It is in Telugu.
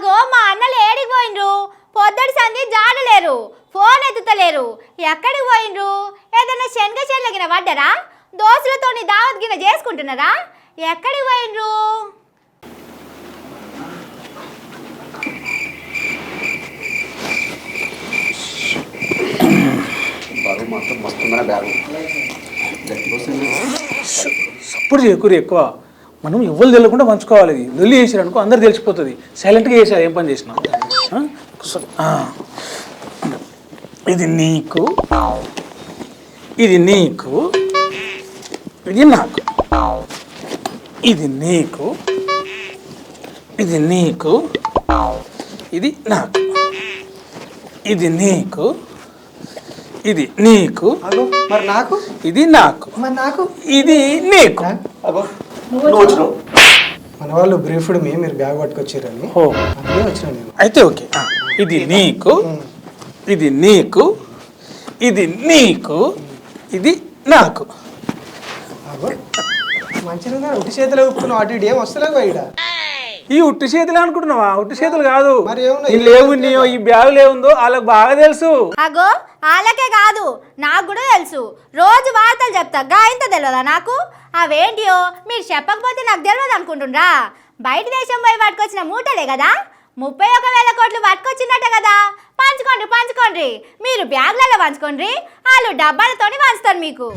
అగో మా అన్నలు ఏడికి పోయినరు పొద్దుటి సంధి జాడలేరు ఫోన్ ఎత్తుతలేరు. ఎక్కడికి పోయినరు ఏదైనా శనగ చెల్లగిన పడ్డరా? దోస్తులతోని దావత్ గిన చేసుకుంటున్నారా? ఎక్కడికి పోయినరు బరువు మాత్రం మస్తుందనే బ్యాగు. ఎక్కువ. మనం ఎవ్వరు తెలియకుండా పంచుకోవాలి ఇది. లొల్లి చేసారు అనుకో అందరు తెలిసిపోతుంది. సైలెంట్గా చేసారు ఏం పని చేసినా. ఇది నీకు. ఇది నీకు. ఇది నాకు. ఇది నీకు. ఇది నీకు. ఇది నాకు. ఇది నీకు. ఇది నీకు. మరి నాకు? ఇది నాకు. మరి నాకు? ఇది నీకు. నువ్వు వచ్చినావు. మన వాళ్ళు బ్రీఫ్డ్ మీ మీరు బ్యాగ్ పట్టుకొచ్చారని అందుకే వచ్చిన నేను. అయితే ఓకే. ఇది నీకు ఇది నీకు ఇది నీకు ఇది నాకు. మంచిగా ఉట్టి చేతిలో ఉప్పుకున్నావు అటు ఇటు ఏం వస్తలేవు బయట. ఈ ఉట్టి చేతులు అనుకుంటున్నావా? ఉట్టి చేతులు కాదు. మరి ఏమున్నాయి? ఈ లేవు ఈ బ్యాగ్ లేవుందో వాళ్ళకి బాగా తెలుసు. అగో వాళ్ళకే కాదు నాకు కూడా తెలుసు. రోజు వార్తలు చెప్తా గా ఇంత తెలియదా నాకు? అవేంటియో? మీరు చెప్పకపోతే నాకు తెలియదు అనుకుంటుండ్రా. బయట దేశం పోయి పట్టుకొచ్చిన మూటలే కదా? ముప్పై ఒక వేల కోట్లు పట్టుకొచ్చినట్టే కదా? పంచుకోండి పంచుకోండి. మీరు బ్యాగ్లలో పంచుకోండి. వాళ్ళు డబ్బాలతోని పంచుతారు మీకు.